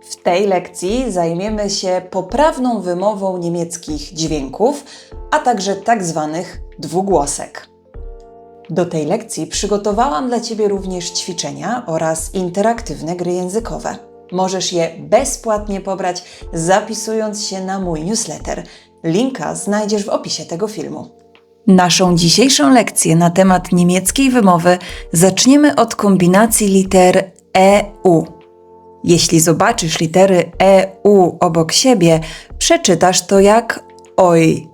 W tej lekcji zajmiemy się poprawną wymową niemieckich dźwięków, a także tak zwanych dwugłosek. Do tej lekcji przygotowałam dla Ciebie również ćwiczenia oraz interaktywne gry językowe. Możesz je bezpłatnie pobrać, zapisując się na mój newsletter. Linka znajdziesz w opisie tego filmu. Naszą dzisiejszą lekcję na temat niemieckiej wymowy zaczniemy od kombinacji liter EU. Jeśli zobaczysz litery EU obok siebie, przeczytasz to jak OI.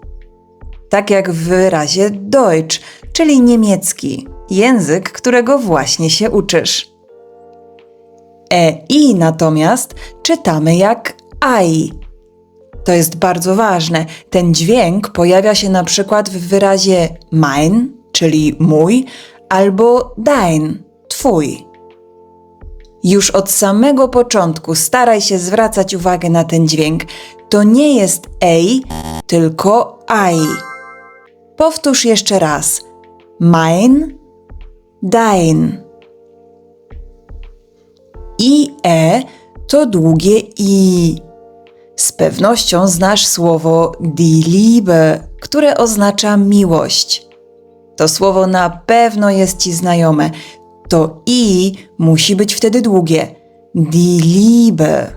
Tak jak w wyrazie Deutsch, czyli niemiecki, język, którego właśnie się uczysz. EI natomiast czytamy jak AI. To jest bardzo ważne. Ten dźwięk pojawia się na przykład w wyrazie mein, czyli mój, albo dein, twój. Już od samego początku staraj się zwracać uwagę na ten dźwięk. To nie jest ej, tylko ai. Powtórz jeszcze raz. Mein, dein. I e to długie i. Z pewnością znasz słowo die Liebe, które oznacza miłość. To słowo na pewno jest ci znajome. To i musi być wtedy długie. Die Liebe.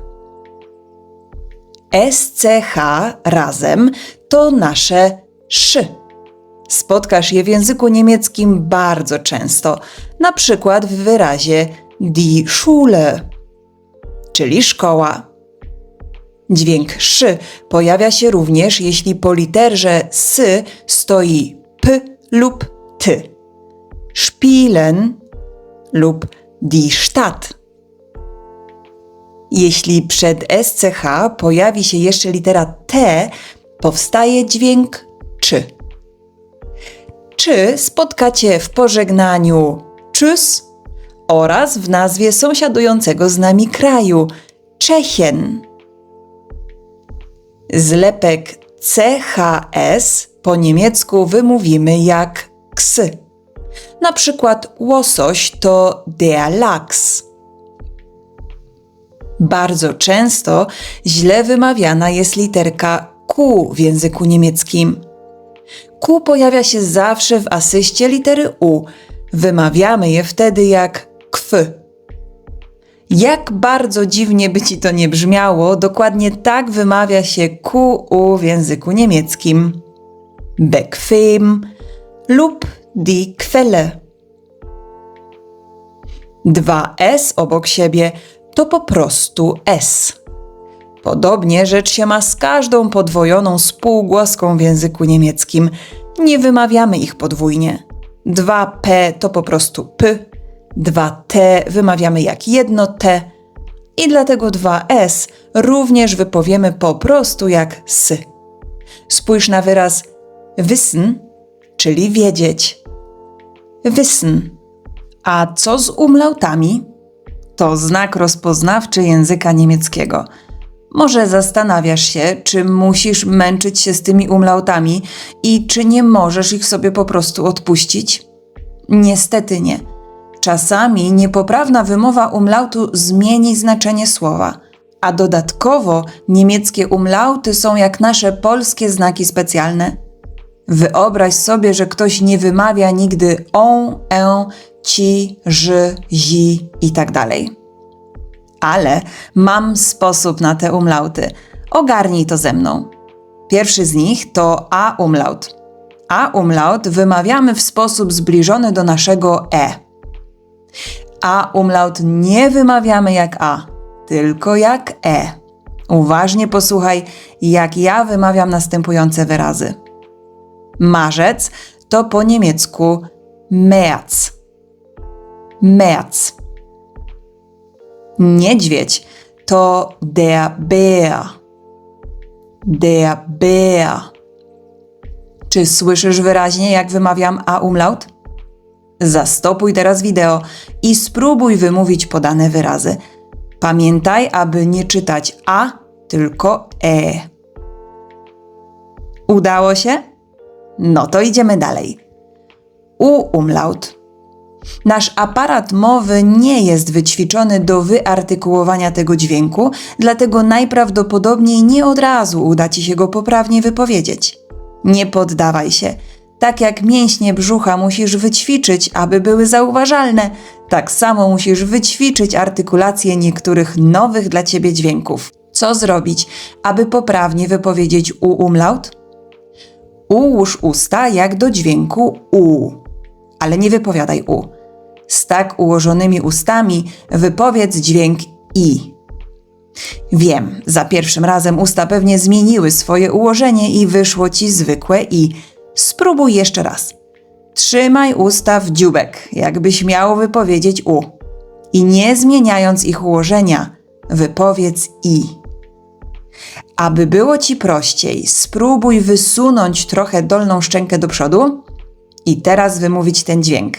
SCH razem to nasze szy. Spotkasz je w języku niemieckim bardzo często, na przykład w wyrazie die Schule, czyli szkoła. Dźwięk szy pojawia się również, jeśli po literze sy stoi p lub t. Spielen lub die Stadt. Jeśli przed SCH pojawi się jeszcze litera T, powstaje dźwięk czy. Czy spotkacie w pożegnaniu tschüss oraz w nazwie sąsiadującego z nami kraju Czechien. Zlepek CHS po niemiecku wymówimy jak ksy. Na przykład łosoś to der Lachs. Bardzo często źle wymawiana jest literka Q w języku niemieckim. Q pojawia się zawsze w asyście litery U. Wymawiamy je wtedy jak kw. Jak bardzo dziwnie by ci to nie brzmiało, dokładnie tak wymawia się QU w języku niemieckim. Bequem lub die Quelle. Dwa S obok siebie to po prostu S. Podobnie rzecz się ma z każdą podwojoną spółgłoską w języku niemieckim. Nie wymawiamy ich podwójnie. Dwa P to po prostu P, dwa T wymawiamy jak jedno T i dlatego dwa S również wypowiemy po prostu jak S. Spójrz na wyraz wissen, czyli wiedzieć. Wissen. A co z umlautami? To znak rozpoznawczy języka niemieckiego. Może zastanawiasz się, czy musisz męczyć się z tymi umlautami i czy nie możesz ich sobie po prostu odpuścić? Niestety nie. Czasami niepoprawna wymowa umlautu zmieni znaczenie słowa, a dodatkowo niemieckie umlauty są jak nasze polskie znaki specjalne. Wyobraź sobie, że ktoś nie wymawia nigdy on, e, ci, ży, zi i tak dalej. Ale mam sposób na te umlauty. Ogarnij to ze mną. Pierwszy z nich to a umlaut. A umlaut wymawiamy w sposób zbliżony do naszego e. A umlaut nie wymawiamy jak a, tylko jak e. Uważnie posłuchaj, jak ja wymawiam następujące wyrazy. Marzec to po niemiecku März. März. Niedźwiedź to der Bär. Der Bär. Czy słyszysz wyraźnie, jak wymawiam a umlaut? Zastopuj teraz wideo i spróbuj wymówić podane wyrazy. Pamiętaj, aby nie czytać a, tylko e. Udało się? No to idziemy dalej. U umlaut. Nasz aparat mowy nie jest wyćwiczony do wyartykułowania tego dźwięku, dlatego najprawdopodobniej nie od razu uda ci się go poprawnie wypowiedzieć. Nie poddawaj się. Tak jak mięśnie brzucha musisz wyćwiczyć, aby były zauważalne, tak samo musisz wyćwiczyć artykulację niektórych nowych dla ciebie dźwięków. Co zrobić, aby poprawnie wypowiedzieć u umlaut? Ułóż usta jak do dźwięku u, ale nie wypowiadaj u. Z tak ułożonymi ustami wypowiedz dźwięk i. Wiem, za pierwszym razem usta pewnie zmieniły swoje ułożenie i wyszło ci zwykłe i. Spróbuj jeszcze raz. Trzymaj usta w dziubek, jakbyś miał wypowiedzieć u. I nie zmieniając ich ułożenia, wypowiedz i. Aby było ci prościej, spróbuj wysunąć trochę dolną szczękę do przodu i teraz wymówić ten dźwięk.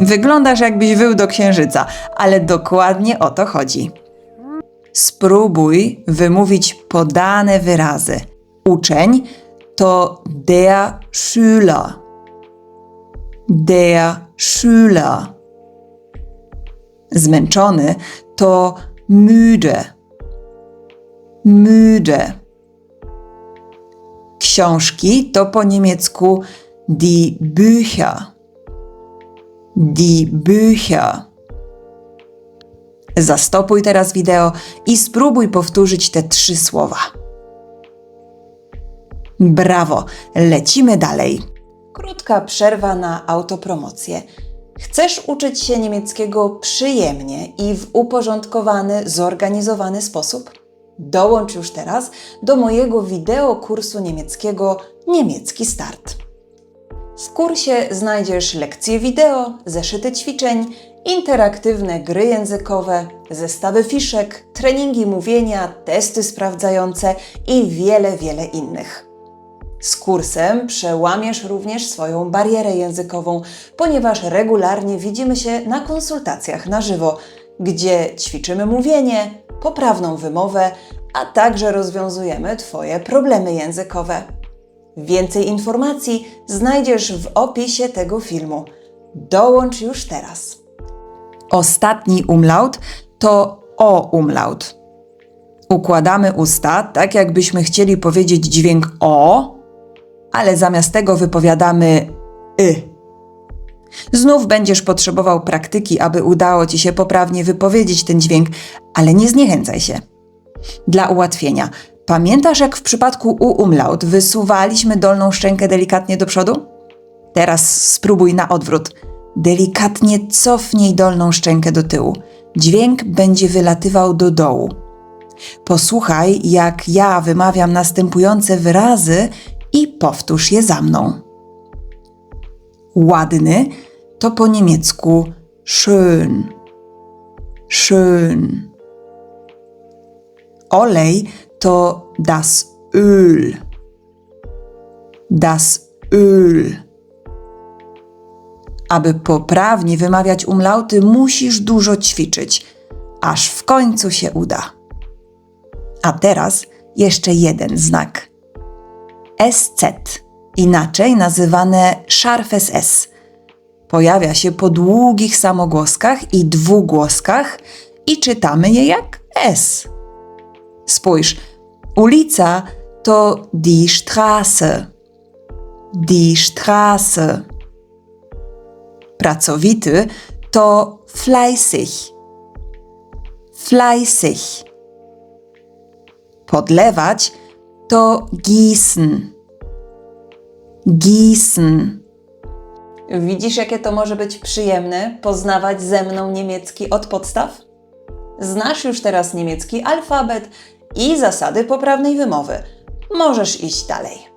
Wyglądasz jakbyś wył do księżyca, ale dokładnie o to chodzi. Spróbuj wymówić podane wyrazy. Uczeń to der Schüler. Der Schüler. Zmęczony to müde. Müde. Książki to po niemiecku die Bücher. Die Bücher. Zastopuj teraz wideo i spróbuj powtórzyć te trzy słowa. Brawo, lecimy dalej. Krótka przerwa na autopromocję. Chcesz uczyć się niemieckiego przyjemnie i w uporządkowany, zorganizowany sposób? Dołącz już teraz do mojego wideo kursu niemieckiego Niemiecki Start. W kursie znajdziesz lekcje wideo, zeszyty ćwiczeń, interaktywne gry językowe, zestawy fiszek, treningi mówienia, testy sprawdzające i wiele, wiele innych. Z kursem przełamiesz również swoją barierę językową, ponieważ regularnie widzimy się na konsultacjach na żywo, gdzie ćwiczymy mówienie, poprawną wymowę, a także rozwiązujemy Twoje problemy językowe. Więcej informacji znajdziesz w opisie tego filmu. Dołącz już teraz. Ostatni umlaut to o umlaut. Układamy usta tak, jakbyśmy chcieli powiedzieć dźwięk o, ale zamiast tego wypowiadamy y. Znów będziesz potrzebował praktyki, aby udało ci się poprawnie wypowiedzieć ten dźwięk, ale nie zniechęcaj się. Dla ułatwienia, pamiętasz jak w przypadku u umlaut wysuwaliśmy dolną szczękę delikatnie do przodu? Teraz spróbuj na odwrót. Delikatnie cofnij dolną szczękę do tyłu. Dźwięk będzie wylatywał do dołu. Posłuchaj, jak ja wymawiam następujące wyrazy i powtórz je za mną. Ładny to po niemiecku schön. Schön. Olej to das Öl. Das Öl. Aby poprawnie wymawiać umlauty, musisz dużo ćwiczyć, aż w końcu się uda. A teraz jeszcze jeden znak. SZ, inaczej nazywane szarfes S. Pojawia się po długich samogłoskach i dwugłoskach i czytamy je jak S. Spójrz, ulica to die Straße. Die Straße. Pracowity to fleißig. Fleißig. Podlewać to gießen. Gießen. Widzisz, jakie to może być przyjemne poznawać ze mną niemiecki od podstaw? Znasz już teraz niemiecki alfabet i zasady poprawnej wymowy. Możesz iść dalej.